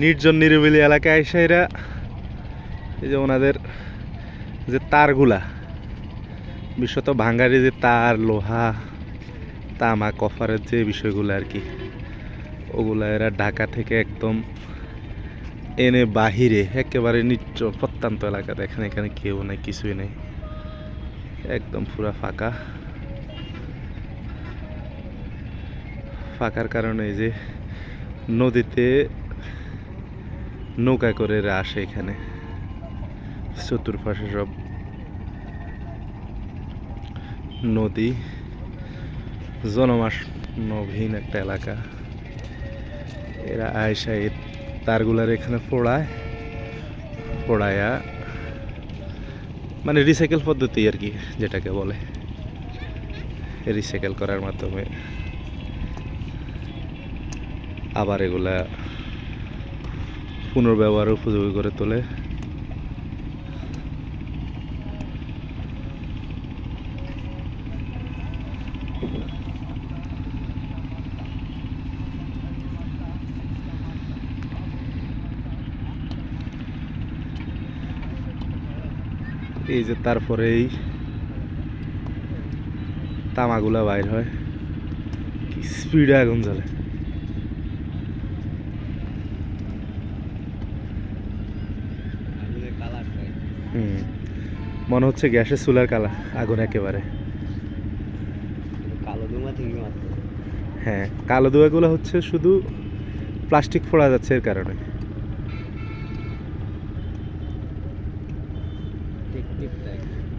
নির্জন নিরিবিলি এলাকায় এসে এরা এই যে ওনাদের যে তারগুলা বিশেষত ভাঙ্গারি যে তার, লোহা তামা কফারের যে বিষয়গুলো আর কি, ওগুলা এরা ঢাকা থেকে একদম এনে বাহিরে একেবারে নিচ্চ প্রত্যন্ত এলাকা দেখেন এখানে কেউ নেই, কিছুই নেই। একদম পুরা ফাঁকা। ফাঁকার কারণে এই যে নদীতে নৌকা করে এরা আসে এখানে। চতুর্পাশে সব নদী। জনমানবহীন একটা এলাকা। এরা আয়সা এই তারগুলার এখানে পোড়ায়, পোড়ায়া মানে রিসাইকেল পদ্ধতি আর কি যেটাকে বলে। রিসাইকেল করার মাধ্যমে আবার এগুলা পুনর্ব্যবহার উপযোগী করে তোলে। এই যে তারপরে এই তামাগুলা বাইর হয়। স্পিডে আগুন জ্বলে হুম মনে হচ্ছে গ্যাসের চুলার কালা আগুন একেবারে। কালো দুমা থেকে হ্যাঁ। কালো ধোঁয়াগুলো হচ্ছে শুধু প্লাস্টিক ফোড়া যাচ্ছে এর কারণে।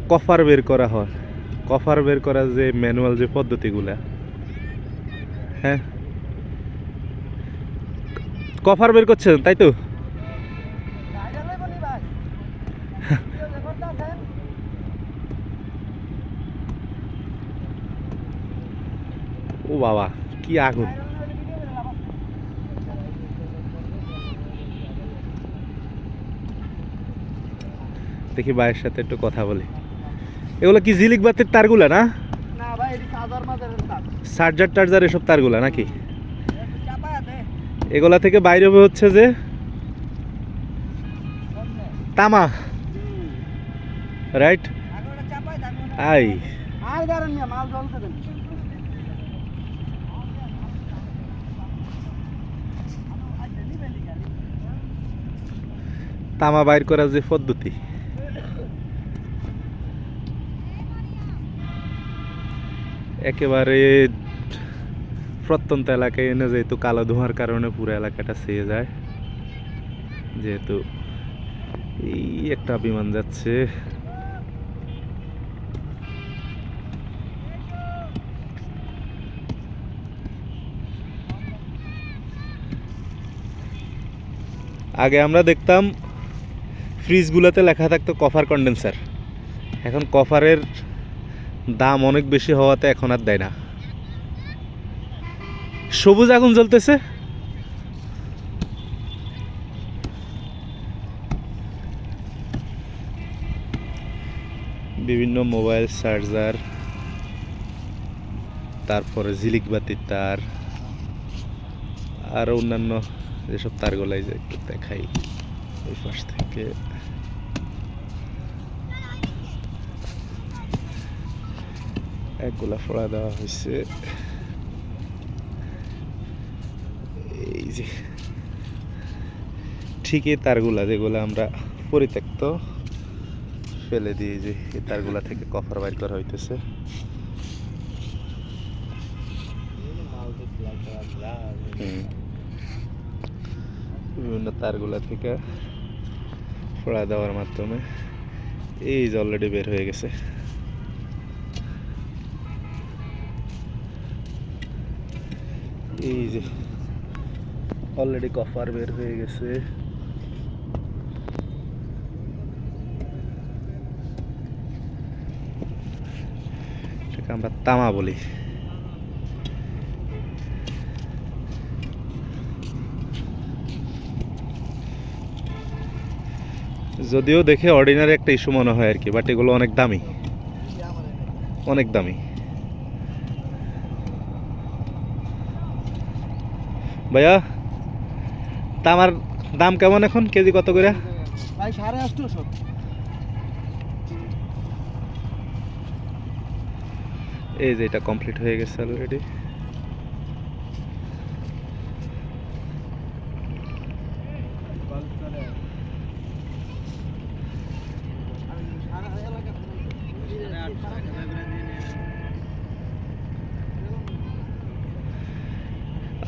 কফার বের করা হয়। কফার বের করার যে ম্যানুয়াল যে পদ্ধতিগুলা। হ্যাঁ। কফার বের করছেন তাই তো? ও বাবা কি আগুন। দেখি ভাইয়ের সাথে একটু কথা বলি। এগুলো কি জিলিক বাতির তারগুলা না? চার্জার টার্জার এসব তারগুলা নাকি? এগুলা থেকে বাইরে হচ্ছে যে? তামা। রাইট আই তামা বাইর করার যে পদ্ধতি। একেবারে প্রত্যন্ত এলাকায় এনে যেহেতু কালো ধোঁয়ার কারণে পুরো এলাকাটা সেয়ে যায়, যেহেতু এই একটা বিমান যাচ্ছে। আগে আমরা দেখতাম ফ্রিজগুলোতে লেখা থাকতো কফার কন্ডেন্সার এখন কফারের দাম অনেক বেশি হওয়াতে এখন আর দেয় না। সবুজ আগুন জ্বলতেছে। বিভিন্ন মোবাইল চার্জার, তারপরে ঝিলিক বাতির তার, আর অন্যান্য যেসব তারগুলাই যে একটু দেখাই ওই পাশ থেকে। একগুলা ফোড়া দেওয়া হয়েছে। এই যে ঠিক এই তারগুলা যেগুলো আমরা পরিত্যক্ত ফেলে দিয়ে যে এই তারগুলা থেকে কফার বাইর করা হইতেছে। হুম। বিভিন্ন তারগুলা থেকে ফোড়া দেওয়ার মাধ্যমে এই যে অলরেডি বের হয়ে গেছে। এই যে অলরেডি কফার বের হয়ে গেছে। আমরা তামা বলি। যদিও দেখে অর্ডিনারি একটা ইস্যু মনে হয় আর কি বাট এগুলো অনেক দামি। অনেক দামি। ভাইয়া তামার দাম কেমন এখন? কেজি কত করে? ভাই এই যে এটা কমপ্লিট হয়ে গেছে অলরেডি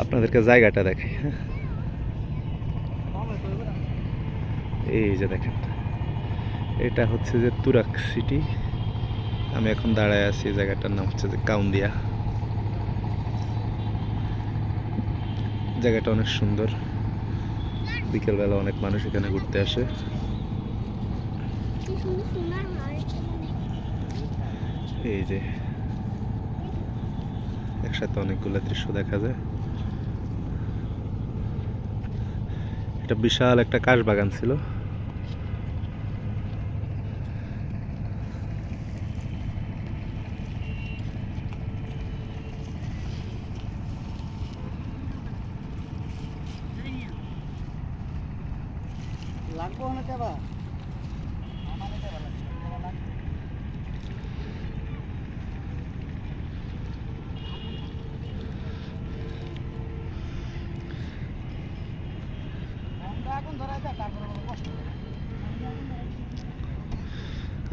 আপনাদেরকে জায়গাটা দেখাই। এই যে দেখেন, এটা হচ্ছে যে তুরাক সিটি। আমি এখন দাঁড়ায় আছি জায়গাটার নাম হচ্ছে যে কাউন্দিয়া। জায়গাটা অনেক সুন্দর। বিকেলবেলা অনেক মানুষ এখানে ঘুরতে আসে। এই যে, একসাথে অনেকগুলো দৃশ্য দেখা যায়। এটা বিশাল একটা কাশ বাগান ছিল লাগবো না কেবা আমার কেবা লাগবে এখন ধরা যায় তারপরে কষ্ট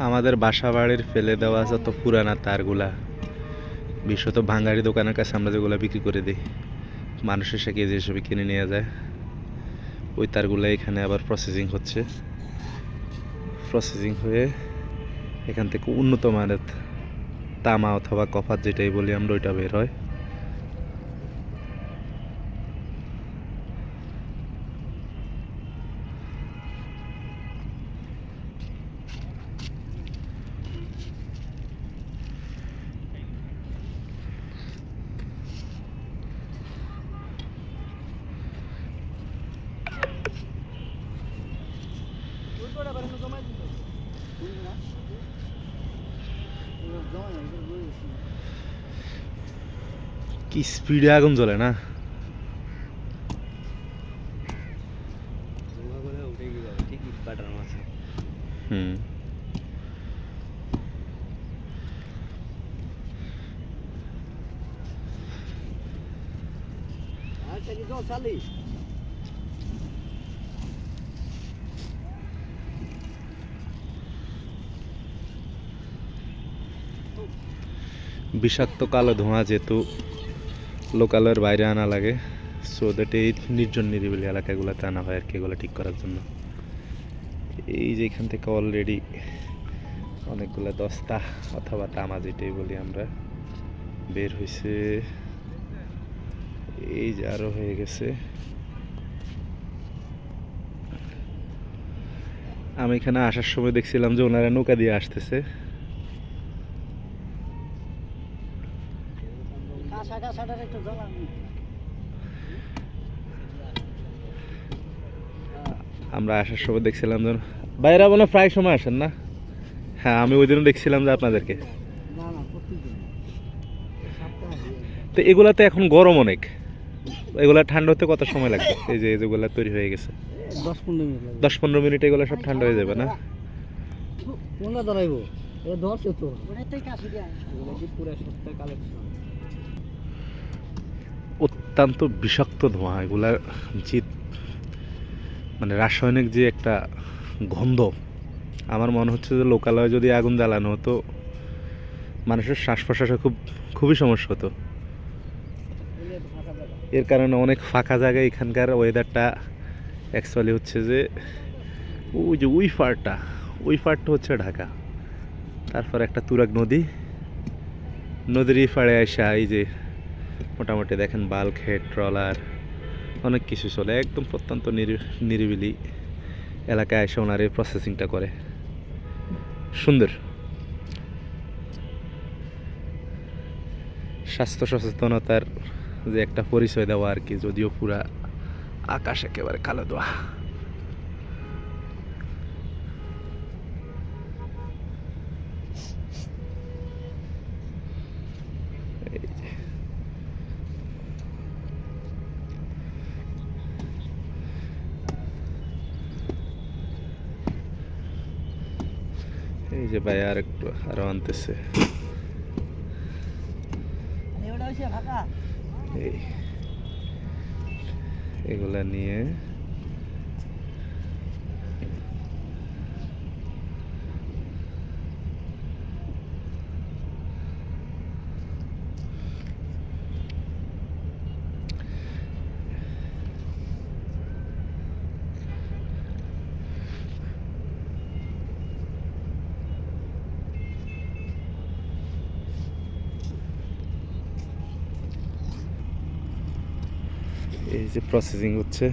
আমাদের বাসা বাড়ির ফেলে দেওয়া যত পুরানা তারগুলা, বিশেষত ভাঙ্গারি দোকানের কাছে আমরা যেগুলো বিক্রি করে দিই মানুষ এসে কেজি হিসেবে কিনে নিয়ে যায়, ওই তারগুলো এখানে আবার প্রসেসিং হচ্ছে। প্রসেসিং হয়ে এখান থেকে উন্নত মানের তামা অথবা কপার যেটাই বলি আমরা, ওইটা বের হয়। কি স্পিডে আগুন জ্বলে না? হুম। আচ্ছা কি বিষাক্ত কালো ধোঁয়া যেহেতু লোকালয়ের বাইরে আনা লাগে সো দ্যাট এই নির্জন নিরিবিলি এলাকাগুলোতে আনা হয় আর কি এগুলো ঠিক করার জন্য। এই যে এখান থেকে অলরেডি অনেকগুলো দস্তা অথবা তামা যেটাই বলি আমরা, বের হয়েছে এই যে আরও হয়ে গেছে। আমি এখানে আসার সময় দেখছিলাম যে ওনারা নৌকা দিয়ে আসতেছে। একটু জল আমরা আসার সময় দেখছিলাম যে বাইরা মনে প্রায় সময় আসেন না? হ্যাঁ আমি ওই দিনও দেখছিলাম যে আপনাদেরকে। তো এগুলাতে এখন গরম অনেক। এগুলা ঠান্ডা হতে কত সময় লাগবে? এই যে যেগুলা তৈরি হয়ে গেছে। দশ পনেরো মিনিট দশ এগুলো সব ঠান্ডা হয়ে যাবে না? দাঁড়াইবো এ তো। পুরো সপ্তাহ কালেকশন? অত্যন্ত বিষাক্ত ধোঁয়া, এগুলা যে মানে রাসায়নিক যে একটা গন্ধ, আমার মনে হচ্ছে যে লোকালয়ে যদি আগুন জ্বালানো হতো, মানুষের শ্বাস প্রশ্বাসে খুব, খুবই সমস্যা হতো। এর কারণে অনেক ফাঁকা জায়গায় এখানকার ওয়েদারটা অ্যাকচুয়ালি হচ্ছে যে, ওই যে ওই পাড়টা ওই পাড়টা হচ্ছে ঢাকা। তারপর একটা তুরাগ নদী, নদীর এই পাড়ে আসা এই যে মোটামুটি দেখেন বাল্কহেড ট্রলার, অনেক কিছু চলে। একদম প্রত্যন্ত নিরি- নিরিবিলি এলাকায় এসে ওনার এই প্রসেসিংটা করে। সুন্দর। স্বাস্থ্য সচেতনতার যে একটা পরিচয় দেওয়া আর কি, যদিও পুরা আকাশ একেবারে কালো দোয়া এই যে ভাই আর একটু আরও আনতেছে। এগুলা নিয়ে এই যে প্রসেসিং হচ্ছে।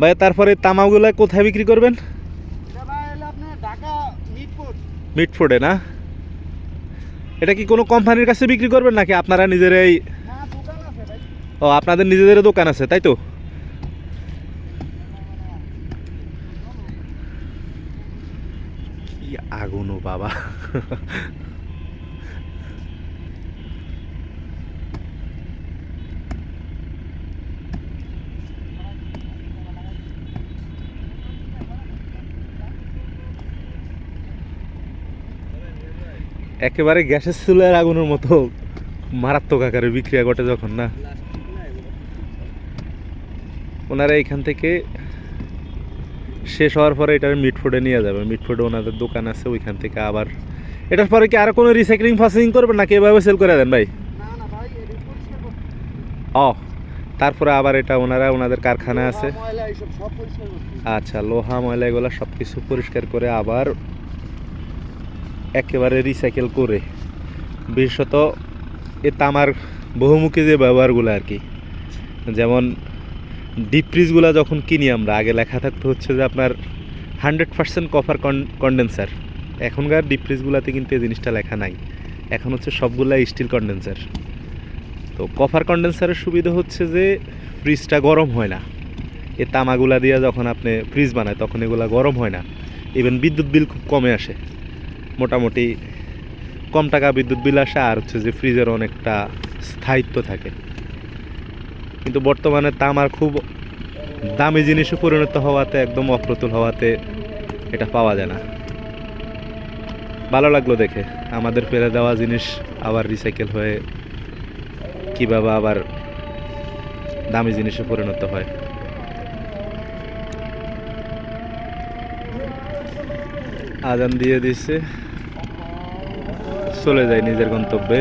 ভাই তারপরে তামাগুলা কোথায় বিক্রি করবেন? মিটফুডে না? এটা কি কোনো কোম্পানির কাছে বিক্রি করবেন নাকি আপনারা নিজেরাই ও আপনাদের নিজেদের দোকান আছে তাই তো? আগুনও বাবা। একেবারে গ্যাসের চুলার আগুনের মতো মারাত্মক আকারে বিক্রিয়া ঘটে যখন না? ওনারা এখান থেকে শেষ হওয়ার পরে এটার মিটফুডে নিয়ে যাবে। মিটফুডে ওনাদের দোকান আছে ওইখান থেকে আবার এটার পরে কি আর কোনো রিসাইক্লিং প্রসেসিং করবেন নাকি এভাবে সেল করে দেন ভাই? এটা ও তারপরে আবার এটা ওনারা ওনাদের কারখানা আছে। আচ্ছা লোহা ময়লা এগুলো সব কিছু পরিষ্কার করে আবার একেবারে রিসাইকেল করে। বিশেষত এ তামার বহুমুখী যে ব্যবহারগুলো আর কি। যেমন ডিপ ফ্রিজগুলো যখন কিনি আমরা, আগে লেখা থাকতো হচ্ছে যে আপনার হান্ড্রেড পার্সেন্ট কপার কন্ডেন্সার এখনকার ডিপ ফ্রিজগুলোতে কিন্তু এই জিনিসটা লেখা নাই। এখন হচ্ছে সবগুলা স্টিল কন্ডেন্সার তো কপার কন্ডেন্সারের সুবিধা হচ্ছে যে ফ্রিজটা গরম হয় না। এ তামাগুলা দিয়ে যখন আপনি ফ্রিজ বানায়, তখন এগুলা গরম হয় না। ইভেন বিদ্যুৎ বিল খুব কমে আসে। মোটামুটি কম টাকা বিদ্যুৎ বিল আসে, আর হচ্ছে যে ফ্রিজের অনেকটা স্থায়িত্ব থাকে। কিন্তু বর্তমানে তামার খুব দামি জিনিসে পরিণত হওয়াতে, একদম অপ্রতুল হওয়াতে এটা পাওয়া যায় না। ভালো লাগল দেখে। আমাদের ফেলে দেওয়া জিনিস আবার রিসাইকেল হয়ে কীভাবে আবার দামি জিনিসে পরিণত হয়। আজান দিয়ে দিছে। চলে যায় নিজের গন্তব্যে।